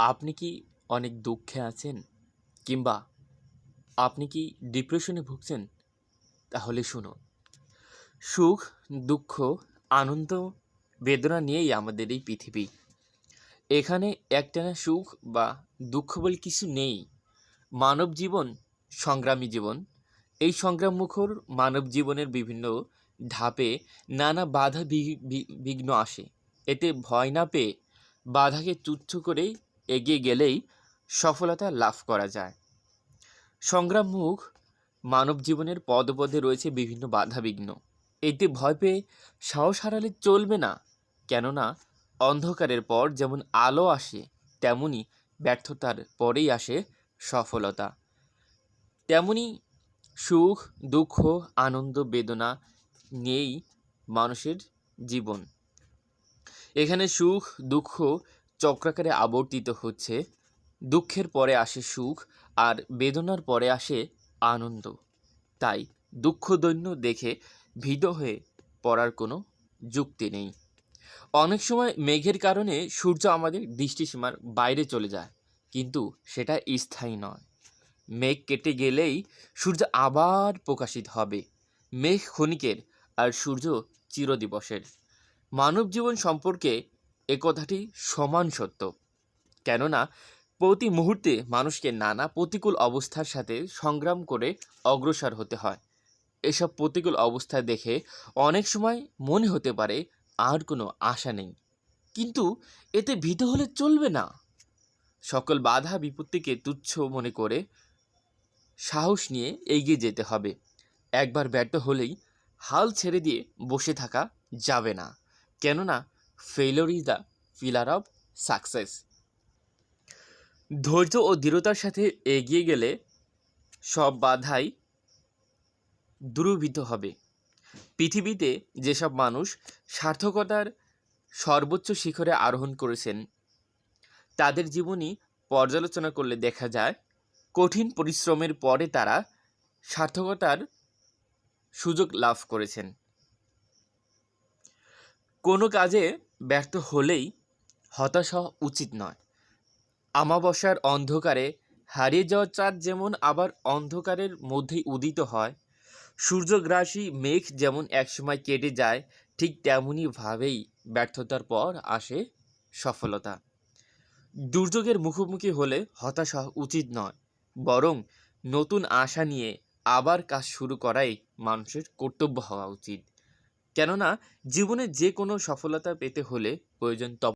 আপনি কি অনেক দুঃখে আছেন? কিংবা আপনি কি ডিপ্রেশনে ভুগছেন? তাহলে শুনুন। সুখ, দুঃখ, আনন্দ, বেদনা নিয়েই আমাদের এই পৃথিবী। এখানে একটানা সুখ বা দুঃখ বলে কিছু নেই। মানব জীবন, সংগ্রামী জীবন। এই সংগ্রাম মুখর মানব জীবনের বিভিন্ন ধাপে নানা বাধা বিঘ্ন আসে। এতে ভয় না পেয়ে বাধাকে তুচ্ছ করে এগিয়ে গেলেই সফলতা লাভ করা যায়। সংগ্রাম মুখ মানব জীবনের পদপদে রয়েছে বিভিন্ন বাধা বিঘ্ন এতে ভয় পেয়ে সাহস হারালে চলবে না, কেননা অন্ধকারের পর যেমন আলো আসে, তেমনি ব্যর্থতার পরেই আসে সফলতা। তেমনি সুখ, দুঃখ, আনন্দ, বেদনা নিয়েই মানুষের জীবন। এখানে সুখ, দুঃখ চক্রাকারে আবর্তিত হচ্ছে, দুঃখের পরে আসে সুখ আর বেদনার পরে আসে আনন্দ। তাই দুঃখ দৈন্য দেখে ভীত হয়ে পড়ার কোনো যুক্তি নেই। অনেক সময় মেঘের কারণে সূর্য আমাদের দৃষ্টিসীমার বাইরে চলে যায়, কিন্তু সেটা স্থায়ী নয়। মেঘ কেটে গেলেই সূর্য আবার প্রকাশিত হবে। মেঘ ক্ষণিকের আর সূর্য চিরদিবসের। মানব জীবন সম্পর্কে এ কথাটি সমান সত্য। কেননা, প্রতি মুহূর্তে মানুষকে নানা প্রতিকূল অবস্থার সাথে সংগ্রাম করে অগ্রসর হতে হয়। এসব প্রতিকূল অবস্থা দেখে অনেক সময় মনে হতে পারে আর কোনো আশা নেই। কিন্তু এতে ভীত হলে চলবে না। সকল বাধা বিপত্তিকে তুচ্ছ মনে করে সাহস নিয়ে এগিয়ে যেতে হবে। একবার ব্যর্থ হলেই হাল ছেড়ে দিয়ে বসে থাকা যাবে না। কেননা failure is the pillar of success. ধৈর্য ও দৃঢ়তার সাথে এগিয়ে গেলে সব বাধাই দূরীভূত হবে। পৃথিবীতে যেসব মানুষ সার্থকতার সর্বোচ্চ শিখরে আরোহণ করেছেন, তাদের জীবনী পর্যালোচনা করলে দেখা যায়, কঠিন পরিশ্রমের পরে তারা সার্থকতার সুযোগ লাভ করেছেন। কোনো কাজে ব্যর্থ হলেই হতাশ হওয়া উচিত নয়। আমাবস্যার অন্ধকারে হারিয়ে যাওয়া চাঁদ যেমন আবার অন্ধকারের মধ্যেই উদিত হয়, সূর্যগ্রাসী মেঘ যেমন একসময় কেটে যায়, ঠিক তেমনইভাবেই ব্যর্থতার পর আসে সফলতা। দুর্যোগের মুখোমুখি হলে হতাশ হওয়া উচিত নয়, বরং নতুন আশা নিয়ে আবার কাজ শুরু করাই মানুষের কর্তব্য হওয়া উচিত। কেননা জীবনে যে কোনো সফলতা পেতে হলে প্রয়োজন তপ